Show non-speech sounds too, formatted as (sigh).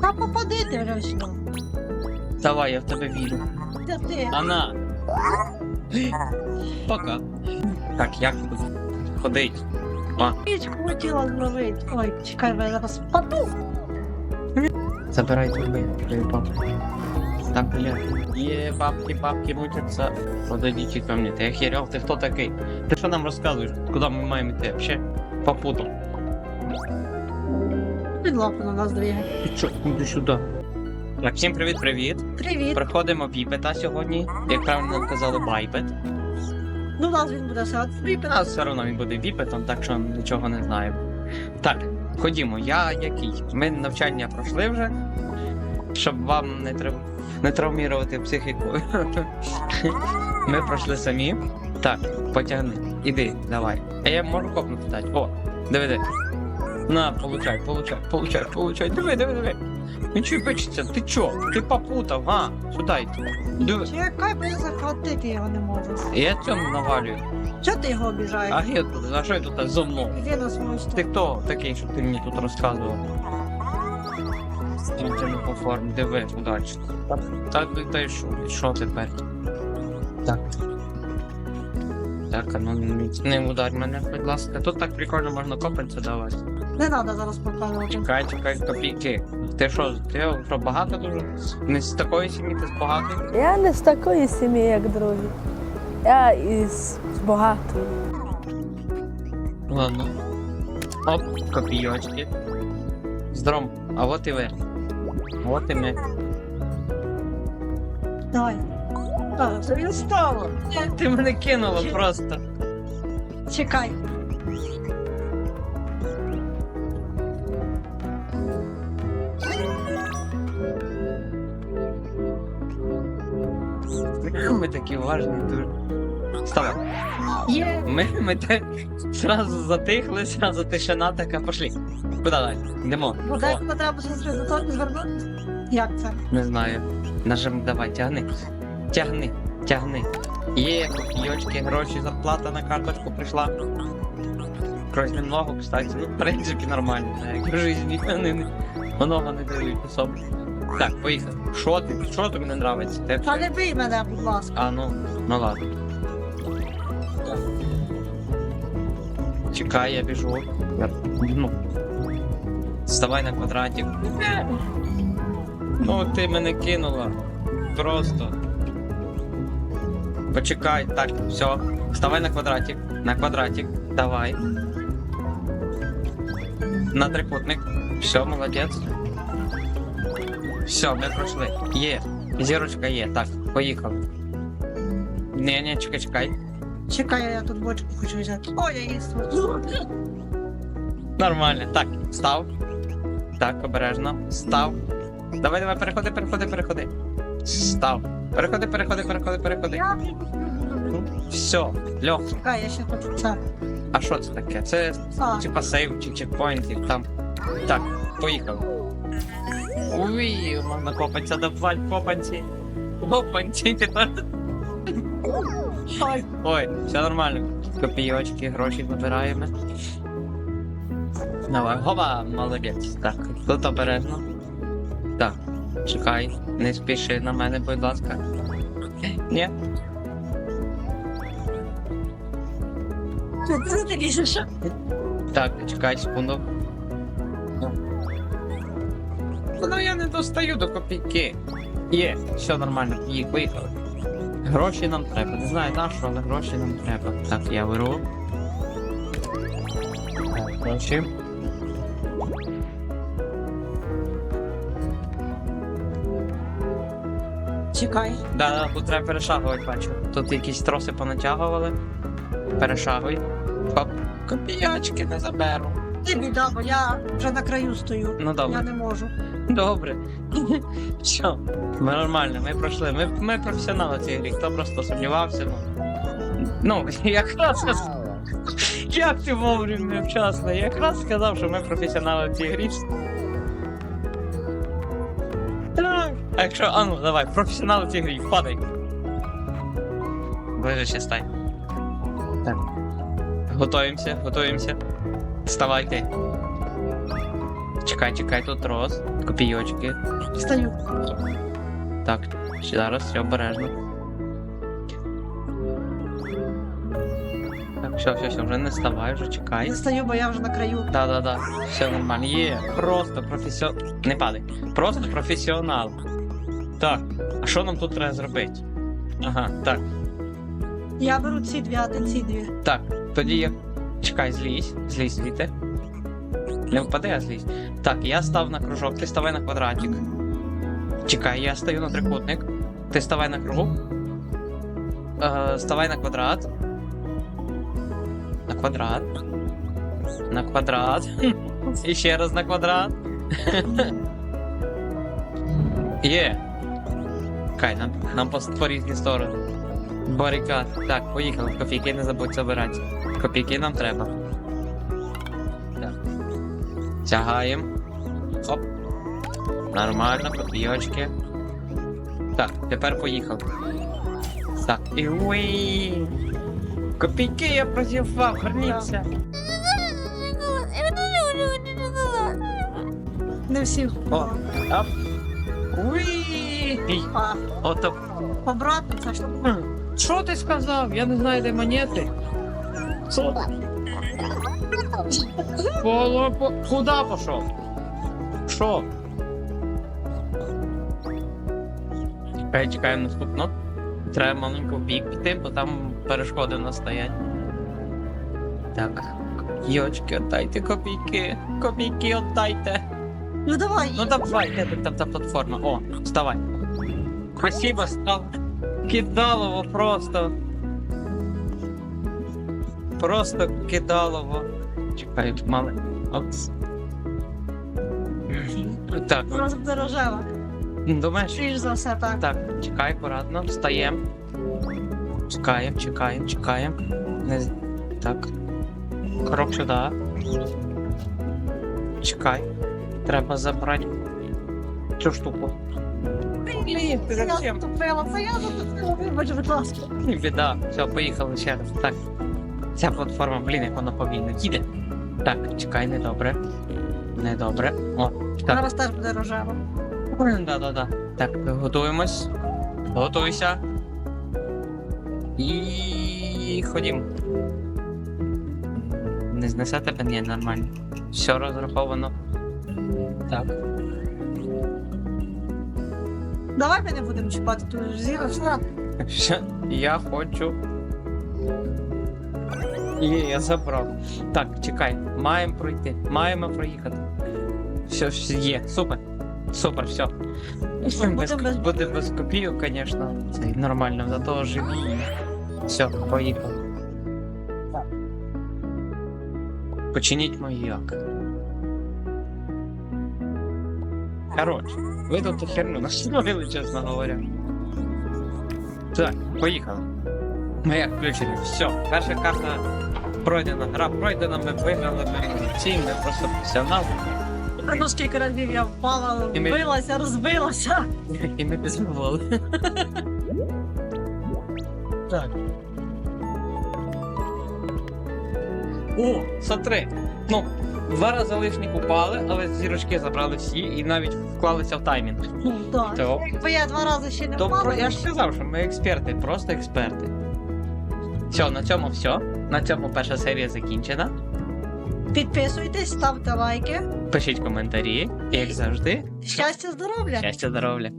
Та попади ти речно. Давай, я в тебе вірю. Це ти. Ана. Пока. Так, як ходить? Річку хотіла зловити. Ой, чекай, я зараз впаду. Забирай твою папку. Так, бля. Є бабки, бабки мутяться. Подойдите ко мне. Ти охерел? Ти хто такий? Ти що нам розказуєш? Куди ми маємо йти? Вообще? Попутав. Під лапу на нас двигай. Ти чо? Іди сюди. Так, всім привіт-привіт. Привіт. Проходимо біпета сьогодні. Як правильно казали, байпет. Ну, у нас він буде сад. Віпет, все одно він буде віпетом, так що нічого не знаємо. Так, ходімо, я який? Ми навчання пройшли вже, щоб вам не, трав... не травмірувати психіку. (laughs) Ми пройшли самі. Так, потягни. Іди, давай. А я можу копнути дати. О, диви, диви. На, получай, получай, получай, получай. Диви, диви, диви. Він чого печеться? Ти чо? Ти попутав, а? Сюди. Диви. Чекай, бо я захватити його не можу. Я цьому навалюю. Чого ти його обіжаєш? А я тут, а що я тут зо мною? Іди на свою Ти хто такий, щоб ти мені тут розказував? Стрільтельно по формі, диви, удачі. Так, та й що? І Що тепер? Так. Так, а ну не- не ударь мене, будь ласка. Тут так прикольно можна копатися давати. Не треба зараз показувати. Чекай, чекай, копійки. Ти що, ти що, багато дуже? Не з такої сім'ї, ти з багатої? Я не з такої сім'ї, як другі. Я із багатої. Ладно. Оп, копійочки. Здром, а от і ви. От і ми. Давай. Так, це він стало. Ти мене кинула просто. Чекай. Ми такі уважні дуже. Вставай. Є. Ми, ми те зразу затихли, зразу тишина така, пошли. Куди далі? Йдемо. Вода, О, куди треба зосередоточити, звернути. Як це? не знаю. Нажим, давай, тягни. Тягни, тягни. Є копійочки, гроші, зарплата на карточку прийшла. Грошей немного, кстати. Ну, в принципі, нормально. так, Як в житті вони не много не дають особо. Так, поїхали. Що ти? Що тобі не нравиться? Ти Та не бий мене, будь ласка. А ну, ну ладно. Чекай, я біжу. Я, ну. Вставай на квадратик. Ну, ти мене кинула. Просто. Почекай, так, все. Вставай на квадратик. На квадратик. Давай. На трикутник. Все, молодець. Все, ми пройшли. Є. Зірочка є. Так, поїхали. Ні, ні, чекай, чекай. Чекай, я тут бочку хочу взяти. Ой, я її створила. Нормально. Так, став. Так, обережно. Став. Давай, давай, переходи, переходи, переходи. Став. Переходи, переходи, переходи, переходи. Я Все, льох. Чекай, я ще хочу це. А що це таке? Це А, типа сейв чи чекпоінтів там. Так, поїхали. Уй, можна копатися, давай, копанці. Копанці тепер. Ой, Ой, все нормально. Копійочки, гроші забираємо. Давай, гова, молодець. Так, тут обережно. Так, чекай, не спіши на мене, будь ласка. Ні? це. Так, чекай секунду. Ну я не достаю до копійки. Є, все нормально, їх виїхали. Гроші нам треба. Не знаю на що, але гроші нам треба. Так, я беру. Так, гроші. Чекай. Да, да, тут треба перешагувати, бачу. Тут якісь троси понатягували. Перешагуй. Хоп. Копійочки не заберу. Не біда, бо я вже на краю стою. Ну Я не можу. Добре. (laughs) Що? Ми нормально, ми пройшли. Ми, ми професіонали цій грі. Хто просто сумнівався, ну. Ну, (laughs) якраз. (laughs) Як ти вовремя вчасно? Я якраз сказав, що ми професіонали в цій грі. Так. А якщо, а ну, давай, професіонали в цій грі, падай. Ближе ще стань. Так. Готуємося, готуємося. Вставайте. Чекай, чекай, тут роз. Копійочки. Встаю. Так, зараз все обережно. Так, все, все, все, вже не вставай, вже чекай. Не стою, бо я вже на краю. Да, да, да. Все нормально. Є. Просто професіонал. Не падай. Просто професіонал. Так. А що нам тут треба зробити? Ага, так. Я беру ці дві, а ти ці дві. Так. Тоді я. Чекай, злізь. Злізь звідти. Не впади, а злізь. Так, я став на кружок, ти ставай на квадратик. Чекай, я стою на трикутник. Ти ставай на круг. Е, ставай на квадрат. На квадрат. На квадрат. (laughs) І ще раз на квадрат. (laughs) Є. Кай, нам, нам по, різні сторони. Барикад. Так, поїхали. Копійки не забудь забирати. Копійки нам треба. Так. Тягаємо. Хоп. Нормально, копійочки. Так, тепер поїхали. Так, і уй. Копійки я прозівав, верніться. Не всі. О, Оп. Уй. Ото. обратно, це ж. Що ти сказав? Я не знаю, де монети. Поло, по... Пішов? Що? Чекай, чекаємо наступно. Треба маленько бік піти, бо там перешкоди в нас. Так. Йочки, віддайте копійки. Копійки віддайте. Ну давай. Ну давай, де там та платформа? О, вставай. Спасибо, став. Кидалово просто. Просто кидалово. Чекай, мали. Опс. Так, Зараз буде рожева. думаєш? Скоріш за все, так. Так, чекай, акуратно, встаємо. Чекаємо, чекаємо, чекаємо. Не... Так. Крок сюди. Чекай. Треба забрати цю штуку. Блін, ти зачем? затупила, це я затупила, вибач, будь ласка. Ні, біда. Все, поїхали ще раз. Так. Ця платформа, блін, як вона повільно їде. Так, чекай, недобре. Недобре. О, так. Зараз теж буде рожева. Да, да, да. Так, готуємось. Готуйся. І ходім. Не знесе тебе? Ні, нормально. Все розраховано. Так. Давай ми не будемо чіпати ту. Ще я хочу. Є, я забрав. Так, чекай, маємо пройти. Маємо проїхати. Все, все є, супер. Супер, все. Будемо Без, без- буде без копійок, звісно. Це нормально, зато живі. Все, поїхали. Починіть маяк. Коротше, ви тут ту херню настроїли, чесно говоря. Так, поїхали. Маяк включений. Все, перша карта пройдена. Гра пройдена, ми виграли, ми молодці, ми просто професіонали. Ну скільки разів я впала, І ми- вбилася, розбилася. І ми підсумували. Так. О, смотри. Ну, два рази лишніх упали, але зірочки забрали всі і навіть вклалися в таймінг. Так. То, Якби я два рази ще не то про, впала, я ж сказав, що ми експерти, просто експерти. Все, на цьому все. На цьому перша серія закінчена. підписуйтесь, ставте лайки. Пишіть коментарі, і, як завжди. Щастя, здоров'я! Щастя, здоров'я.